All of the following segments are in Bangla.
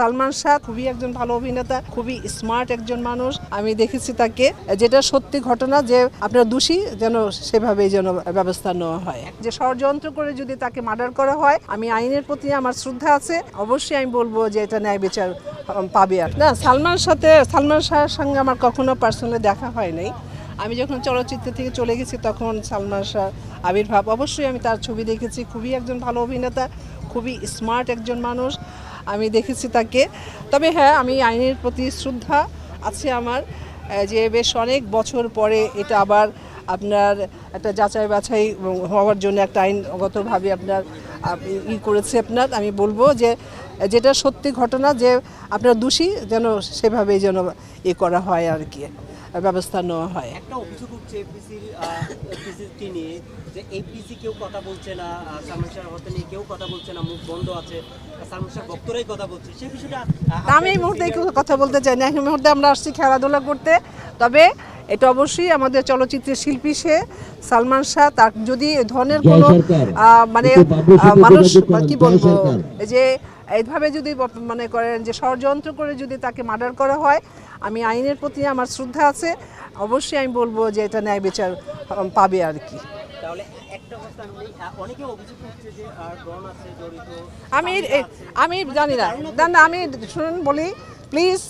সালমান শাহ খুবই একজন ভালো অভিনেতা, খুবই স্মার্ট একজন মানুষ। আমি দেখেছি তাকে। যেটা সত্যি ঘটনা যে আপনার দোষী যেন সেভাবেই যেন ব্যবস্থা নেওয়া হয়। যে ষড়যন্ত্র করে যদি তাকে মার্ডার করা হয়, আমি আইনের প্রতি আমার শ্রদ্ধা আছে। অবশ্যই আমি বলব যে এটা ন্যায় বিচার পাবে আর না, সালমান সাথে, সালমান শাহের সঙ্গে আমার কখনো পার্সোনালি দেখা হয় নাই। আমি যখন চলচ্চিত্র থেকে চলে গেছি, তখন সালমান শাহ আবির্ভাব। অবশ্যই আমি তার ছবি দেখেছি। খুবই একজন ভালো অভিনেতা, খুবই স্মার্ট একজন মানুষ। আমি দেখেছি তাকে। তবে হ্যাঁ আমি আইনের প্রতি শ্রদ্ধা আছে আমার যে বেশ অনেক বছর পরে এটা আবার আপনার একটা যাচাই বাছাই হওয়ার জন্য একটা আইনগতভাবে আপনার, আপ- ই করেছে আপনার। আমি বলব যে, যেটা সত্যি ঘটনা যে আপনার দোষী যেন সেভাবেই যেন ই করা হয় আর কি। ব্যবস্থা নেওয়া হয়। একটা অভিযোগ উঠছে এপিসির এপিসি নিয়ে যে এপিসি কেউ কথা বলছে না সালমান শাহ হতে নিয়ে কেউ কথা বলছে না মুখ বন্ধ আছে সালমান শাহ ভক্তরাই কথা বলছে। সেই বিষয়টা আমি এই মুহূর্তে কথা বলতে চাই না এই মুহূর্তে আমরা আসছি খেলাধুলা করতে। তবে এটা অবশ্যই আমাদের চলচ্চিত্রের শিল্পী সে সালমান শাহ তার যদি ধরনের কোনো মানে মানুষ কি বলব যে এইভাবে যদি মানে করেন যে ষড়যন্ত্র করে যদি তাকে মার্ডার করা হয় আমি আইনের প্রতি আমার শ্রদ্ধা আছে অবশ্যই আমি বলব যে এটা ন্যায় বিচার পাবে আর কি। তাহলে একটা কথা আমি আহ, অনেকে অভিযোগ উঠছে যে আহ, ডন আছে জড়িত আমি জানি না। না না আমি শুনুন বলি প্লিজ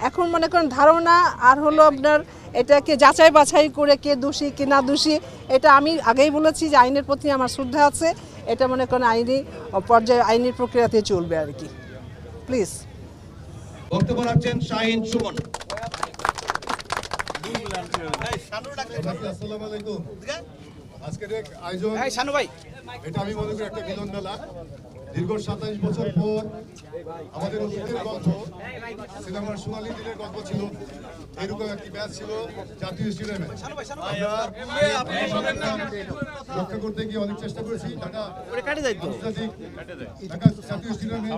এখন মনে করেন ধারণা আর হলো আপনার এটাকে যাচাই বাছাই করে কে দোষী কে না দোষী এটা আমি আগেই বলেছি যে আইনের প্রতি আমার শ্রদ্ধা আছে। এটা মনে করেন আইনি পর্যায়ে আইনি প্রক্রিয়াতে চলবে আর কি। প্লিজ বক্তব্য রাখছেন শাহিন সুমন। আজকের এক আয়োজন। এটা আমি মনে করি একটা মিলন মেলা দীর্ঘ সাতাইশ বছর পর আমাদের অতীতের গল্প সিনেমার সোনালী দিনের গল্প ছিল। এরকম একটি ম্যাচ ছিল জাতীয় স্টেডিয়ামে। রক্ষা করতে গিয়ে অনেক চেষ্টা করেছি ঢাকা ঢাকা জাতীয় স্টেডিয়ামে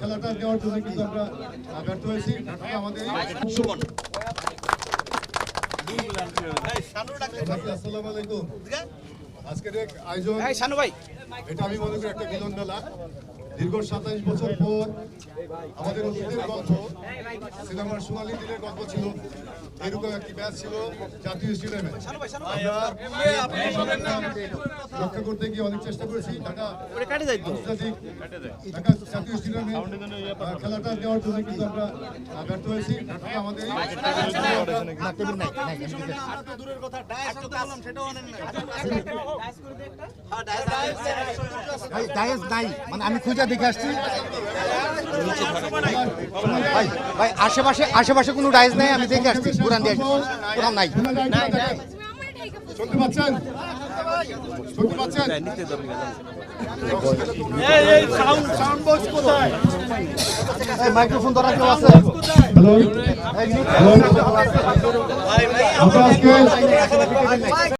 খেলাটা দেওয়ার জন্য কিন্তু আমরা ব্যর্থ হয়েছি। আমাদের আসসালামু আলাইকুম। আজকের এক আয়োজন এটা আমি মনে করি একটা মিলন মেলা দীর্ঘ সাতাইশ বছর পর আমাদের অতীতের গল্প, সিনেমার সোনালী দিনের গল্প ছিল। এরকম একটি ম্যাচ ছিল জাতীয় আমরা রক্ষা করতে গিয়ে অনেক চেষ্টা করেছি। ঢাকা আন্তর্জাতিক ঢাকা জাতীয় স্টেডিয়ামে খেলাটা দেওয়ার জন্য কিন্তু আমরা ব্যর্থ হয়েছি। আমাদের নাই মানে আমি খুঁজে দেখে আসছি। ভাই ভাই আশেপাশে আশেপাশে কোনো ডায়েস নাই আমি দেখে আসছি। কোরআন দিয়ে আসছি। কোরআন নাই। শুনতে পাচ্ছেন? মাইক্রোফোন ধরা কেউ আছে? আমরা আজকে